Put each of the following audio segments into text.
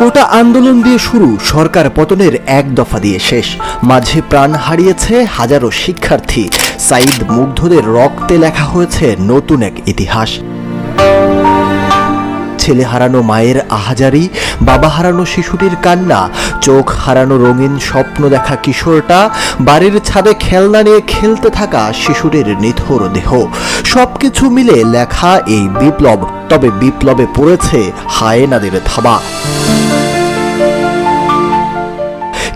কোটা আন্দোলন দিয়ে শুরু, সরকার পতনের এক দফা দিয়ে শেষ। মাঝে প্রাণ হারিয়েছে হাজারো শিক্ষার্থী। সাইদ মুগ্ধদের রক্তে লেখা হয়েছে নতুন এক ইতিহাস। ছেলে হারানো মায়ের আহাজারি, বাবা হারানো শিশুটির কান্না, চোখ হারানো রঙিন স্বপ্ন দেখা কিশোরটা, বাড়ির ছাদে খেলনা নিয়ে খেলতে থাকা শিশুটির নিথর দেহ। সবকিছু মিলে লেখা এই বিপ্লব, তবে বিপ্লবে পড়েছে হায়েনাদের থাবা।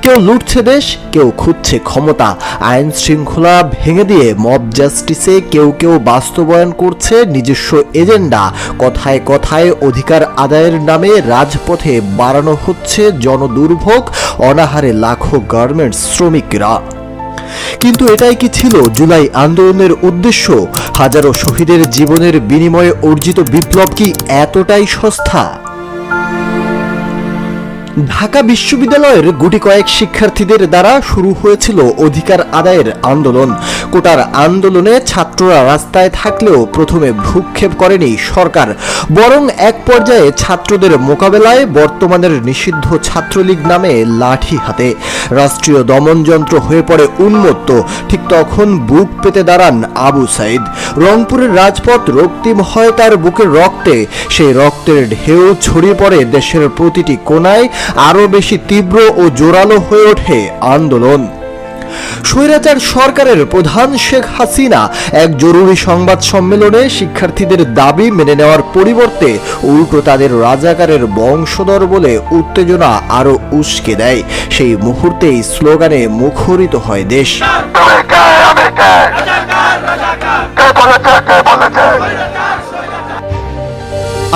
কেউ লুটছে দেশ, কেউ খুঁজছে ক্ষমতা। আইন শৃঙ্খলা ভেঙে দিয়ে মব জাস্টিসে কেউ কেউ বাস্তবায়ন করছে নিজস্ব এজেন্ডা। কথায় কথায় অধিকার আদায়ের নামে রাজপথে বাড়ানো হচ্ছে জনদুর্ভোগ, অনাহারে লাখো গার্মেন্টস শ্রমিকরা। কিন্তু এটাই কি ছিল জুলাই আন্দোলনের উদ্দেশ্য? হাজারো শহীদের জীবনের বিনিময়ে অর্জিত বিপ্লব কি এতটাই সস্তা? ঢাকা বিশ্ববিদ্যালয়ের গুটি কয়েক শিক্ষার্থীদের দ্বারা শুরু হয়েছিল অধিকার আদায়ের আন্দোলন। কোটার আন্দোলনে ছাত্ররা রাস্তায় থাকলেও প্রথমে ভ্রুক্ষেপ করেনি সরকার। বরং এক পর্যায়ে ছাত্রদের মোকাবেলায় বর্তমানের নিষিদ্ধ ছাত্রলীগ নামে লাঠি হাতে। রাষ্ট্রীয় দমনযন্ত্র হয়ে পড়ে উন্মত্ত। ঠিক তখন বুক পেতে দাঁড়ান আবু সাইদ। রংপুরের রাজপথ রক্তিম হয় তার বুকের রক্তে। সেই রক্তের ঢেউ ছড়িয়ে পড়ে দেশের প্রতিটি কোনায়। আরও বেশি তীব্র ও জোরালো হয়ে ওঠে আন্দোলন। স্বৈরাচার সরকারের প্রধান শেখ হাসিনা এক জরুরি সংবাদ সম্মেলনে শিক্ষার্থীদের দাবি মেনে নেওয়ার পরিবর্তে উল্টো তাদের রাজাকারের বংশধর বলে উত্তেজনা আরও উস্কে দেয়। সেই মুহূর্তেই স্লোগানে মুখরিত হয় দেশ।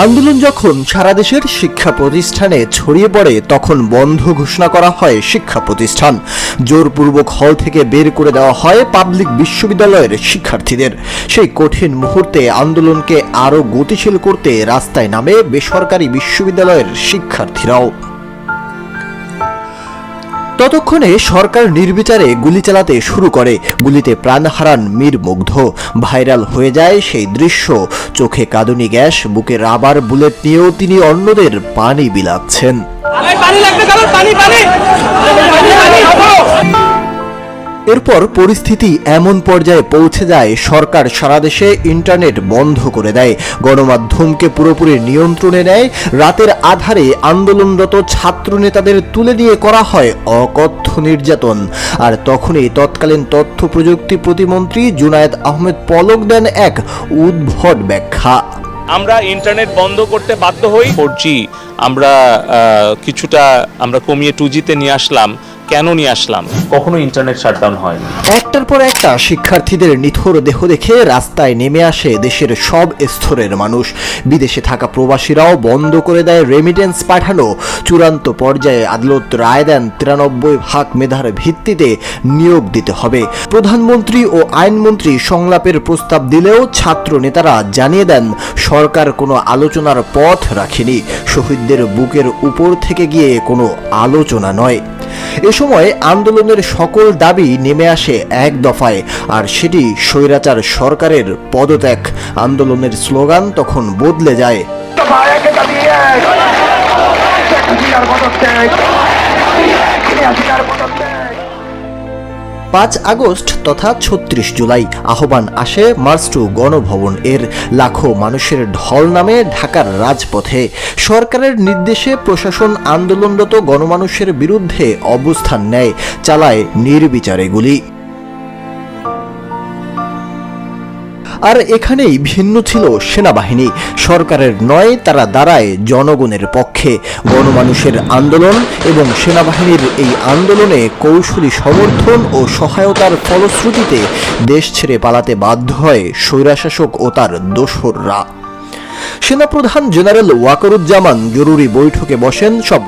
আন্দোলন যখন সারা দেশের শিক্ষা প্রতিষ্ঠানে ছড়িয়ে পড়ে, তখন বন্ধ ঘোষণা করা হয় শিক্ষা প্রতিষ্ঠান। জোরপূর্বক হল থেকে বের করে দেওয়া হয় পাবলিক বিশ্ববিদ্যালয়ের শিক্ষার্থীদের। সেই কঠিন মুহূর্তে আন্দোলনকে আরও গতিশীল করতে রাস্তায় নামে বেসরকারি বিশ্ববিদ্যালয়ের শিক্ষার্থীরাও। ততক্ষণে সরকার নির্বিচারে গুলি চালাতে শুরু করে গুলিতে প্রাণ হারান মীর মুগ্ধ ভাইরাল হয়ে যায় সেই দৃশ্য চোখে কাঁদুনি গ্যাস বুকে রাবার বুলেট নিয়েও তিনি অন্যদের পানি বিলাচ্ছেন পানি পানি পানি এরপর পরিস্থিতি এমন পর্যায়ে পৌঁছে যায় সরকার সারা দেশে ইন্টারনেট বন্ধ করে দেয়। গণমাধ্যমকে পুরোপুরি নিয়ন্ত্রণে নেয়। রাতের আধারে আন্দোলনরত ছাত্র নেতাদের তুলে নিয়ে করা হয় অকথ্য নির্যাতন। আর তখনই তৎকালীন তথ্য প্রযুক্তি প্রতিমন্ত্রী জুনায়েদ আহমেদ পলক দেন এক উদ্ভট ব্যাখ্যা। আমরা ইন্টারনেট বন্ধ করতে বাধ্য হই। ফোর আমরা আহ, কিছুটা আমরা কমিয়ে টু জিতে নিয়ে আসলাম। কেন নিয়ে আসলাম? কখনো ইন্টারনেট শাটডাউন হয় একটার পর একটা শিক্ষার্থীদের নিথর দেহ দেখে রাস্তায় নেমে আসে দেশের সব স্তরের মানুষ। বিদেশে থাকা প্রবাসীরাও বন্ধ করে দেয় রেমিটেন্স পাঠানো। চূড়ান্ত পর্যায়ে আদালত রায় দেন তিরানব্বই ভাগ মেধার ভিত্তিতে নিয়োগ দিতে হবে। প্রধানমন্ত্রী ও আইনমন্ত্রী সংলাপের প্রস্তাব দিলেও ছাত্র নেতারা জানিয়ে দেন, সরকার কোনো আলোচনার পথ রাখেনি। শহীদদের বুকের উপর থেকে গিয়ে কোনো আলোচনা নয়। এ সময় আন্দোলনের সকল দাবি নেমে আসে এক দফায়, আর সেটি স্বৈরাচার সরকারের পদত্যাগ। আন্দোলনের স্লোগান তখন বদলে যায়। পাঁচ আগস্ট তথা ছত্রিশ জুলাই। আহ্বান আসে মার্চ টু গণভবন। এর লাখো মানুষের ঢল নামে ঢাকার রাজপথে। সরকারের নির্দেশে প্রশাসন আন্দোলনরত গণমানুষের বিরুদ্ধে অবস্থান নেয়, চালায় নির্বিচারে গুলি। আর এখানেই ভিন্ন ছিল সেনাবাহিনী। সরকারের নয়, তারা দাঁড়ায় জনগণের পক্ষে। গণমানুষের আন্দোলন এবং সেনাবাহিনীর এই আন্দোলনে কৌশলী সমর্থন ও সহায়তার ফলশ্রুতিতে দেশ ছেড়ে পালাতে বাধ্য হয় স্বৈরাশাসক ও তার দোসররা। সেনাপ্রধান জেনারেল ওয়াকারুজ্জামান জরুরি বৈঠকে বসেন সব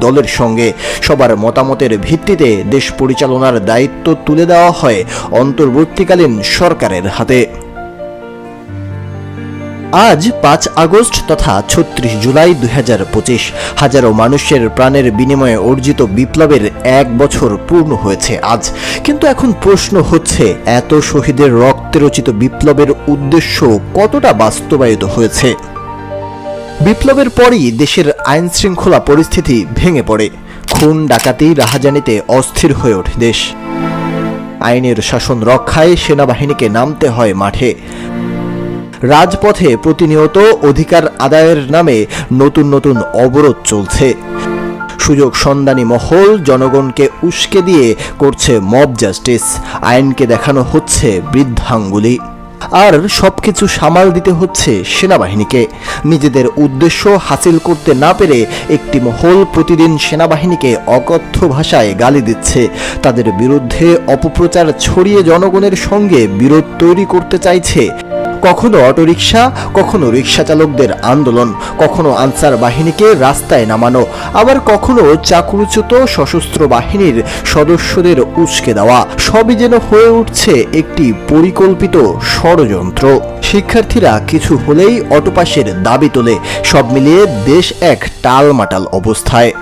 দলের সঙ্গে। সবার মতামতের ভিত্তিতে দেশ পরিচালনার দায়িত্ব তুলে দেওয়া হয় অন্তর্বর্তীকালীন সরকারের হাতে। আজ পাঁচ আগস্ট তথা ছত্রিশ জুলাই দুই হাজার পঁচিশ। হাজারো মানুষের প্রাণের বিনিময়ে অর্জিত বিপ্লবের এক বছর পূর্ণ হয়েছে আজ। কিন্তু এখন প্রশ্ন হচ্ছে, এত শহীদের রক্তে রচিত বিপ্লবের উদ্দেশ্য কতটা বাস্তবায়িত হয়েছে? বিপ্লবের পরই দেশের আইন শৃঙ্খলা পরিস্থিতি ভেঙে পড়ে। খুন, ডাকাতি, রাহাজানিতে অস্থির হয়ে ওঠে দেশ। আইনের শাসন রক্ষায় সেনাবাহিনীকে নামতে হয় মাঠে। রাজপথে প্রতিনিয়ত অধিকার আদায়ের নামে নতুন নতুন অবরোধ চলছে। সুযোগ সন্ধানী মহল জনগণকে উস্কে দিয়ে করছে মব জাস্টিস। আইনকে দেখানো হচ্ছে বৃদ্ধাঙ্গুলি। আর সবকিছু সামাল দিতে হচ্ছে সেনাবাহিনীকে। নিজেদের উদ্দেশ্য হাসিল করতে না পেরে একটি মহল প্রতিদিন সেনাবাহিনীকে অকথ্য ভাষায় গালি দিচ্ছে। তাদের বিরুদ্ধে অপপ্রচার ছড়িয়ে জনগণের সঙ্গে বিরোধ তৈরি করতে চাইছে কখনো অটোরিকশা, কখনো রিক্সা চালকদের আন্দোলন, কখনো আনসার বাহিনীকে রাস্তায় নামানো, আবার কখনো চাকরুচ্যুত সশস্ত্র বাহিনীর সদস্যদের উচকে দেওয়া, সবই যেন হয়ে উঠছে একটি পরিকল্পিত ষড়যন্ত্র। শিক্ষার্থীরা কিছু হলেই অটোপাসের দাবি তোলে, সব মিলিয়ে দেশ এক টালমাটাল অবস্থায়।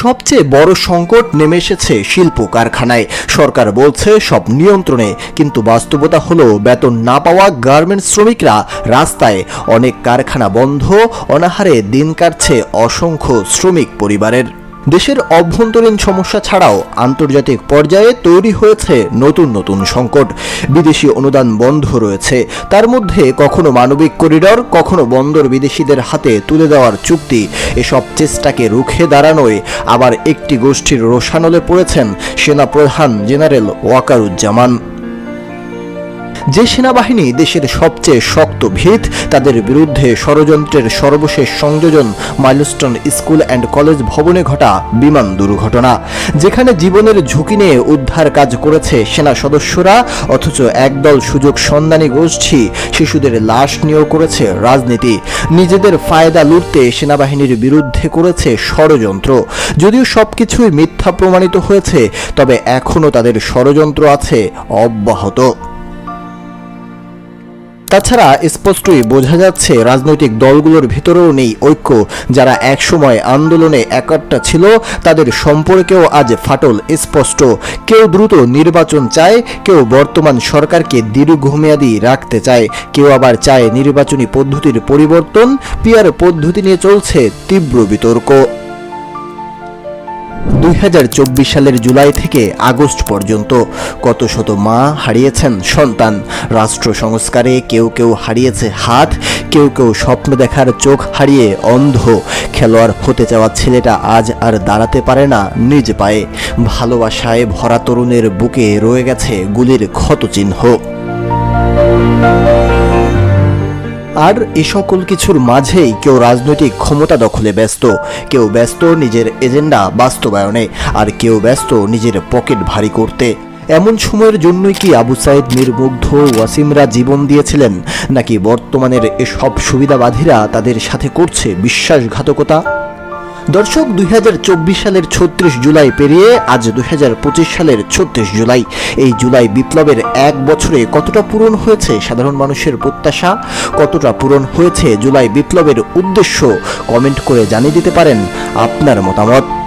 সবচেয়ে বড় সংকট নেমে এসেছে শিল্প কারখানায়। সরকার বলছে, সব নিয়ন্ত্রণে, কিন্তু বাস্তবতা হলো বেতন না পাওয়া গার্মেন্টস শ্রমিকরা রাস্তায়। অনেক কারখানা বন্ধ, অনাহারে দিন কাটছে অসংখ্য শ্রমিক পরিবারের। দেশের অভ্যন্তরীণ সমস্যা ছাড়াও আন্তর্জাতিক পর্যায়ে তৈরি হয়েছে নতুন নতুন সংকট। বিদেশি অনুদান বন্ধ রয়েছে। তার মধ্যে কখনো মানবিক করিডর, কখনো বন্দর বিদেশিদের হাতে তুলে দেওয়ার চুক্তি। এসব চেষ্টাকে রুখে দাঁড়ানোয় আবার একটি গোষ্ঠীর রোশানলে পড়েছেন সেনাপ্রধান জেনারেল ওয়াকারুজ্জামান। যে সেনাবাহিনী দেশের সবচেয়ে শক্ত ভিত তাদের বিরুদ্ধে ষড়যন্ত্রের সর্বশেষ সংযোজন মাইলস্টোন স্কুল অ্যান্ড কলেজ ভবনে ঘটা বিমান দুর্ঘটনা। যেখানে জীবনের ঝুঁকি নিয়ে উদ্ধার কাজ করেছে সেনা সদস্যরা, অথচ একদল সুযোগ সন্ধানী গোষ্ঠী শিশুদের লাশ নিয়েও করেছে রাজনীতি। নিজেদের ফায়দা লুটতে সেনাবাহিনীর বিরুদ্ধে করেছে ষড়যন্ত্র। যদিও সবকিছুই মিথ্যা প্রমাণিত হয়েছে, তবে এখনও তাদের ষড়যন্ত্র আছে অব্যাহত। তাছাড়া স্পষ্টই বোঝা যাচ্ছে রাজনৈতিক দলগুলোর ভিতরেও নেই ঐক্য। যারা একসময় আন্দোলনে একাট্টা ছিল, তাদের সম্পর্কেও আজ ফাটল স্পষ্ট। কেউ দ্রুত নির্বাচন চায়, কেউ বর্তমান সরকারকে দীর্ঘমেয়াদী রাখতে চায়। কেউ আবার চায় নির্বাচনী পদ্ধতির পরিবর্তন, পিয়ার পদ্ধতি নিয়ে চলছে তীব্র বিতর্ক। দুই হাজার চব্বিশ সালের জুলাই থেকে আগস্ট পর্যন্ত কত শত মা হারিয়েছেন সন্তান? রাষ্ট্র সংস্কারে কেউ কেউ হারিয়েছে হাত, কেউ কেউ স্বপ্ন দেখার চোখ হারিয়ে অন্ধ। খেলোয়াড় হতে চাওয়া ছেলেটা আজ আর দাঁড়াতে পারে না নিজ পায়ে। ভালোবাসায় ভরা তরুণের বুকে রয়ে গেছে গুলির ক্ষতচিহ্ন। আর এ সকল কিছুর মাঝেই কেউ রাজনৈতিক ক্ষমতা দখলে ব্যস্ত, কেউ ব্যস্ত নিজের এজেন্ডা বাস্তবায়নে, আর কেউ ব্যস্ত নিজের পকেট ভারী করতে। এমন সময়ের জন্যই কি আবু সাইদ নির্মুগ্ধ ওয়াসিমরা জীবন দিয়েছিলেন, নাকি বর্তমানের এসব সুবিধাবাদীরা তাদের সাথে করছে বিশ্বাসঘাতকতা? দর্শক, দুই হাজার চব্বিশ সালের ছত্রিশ জুলাই পেরিয়ে আজ দুই হাজার পঁচিশ সালের ছত্রিশ জুলাই। এই জুলাই বিপ্লবের এক বছরে কতটা পূরণ হয়েছে সাধারণ মানুষের প্রত্যাশা? কতটা পূরণ হয়েছে জুলাই বিপ্লবের উদ্দেশ্য? কমেন্ট করে জানিয়ে দিতে পারেন আপনার মতামত।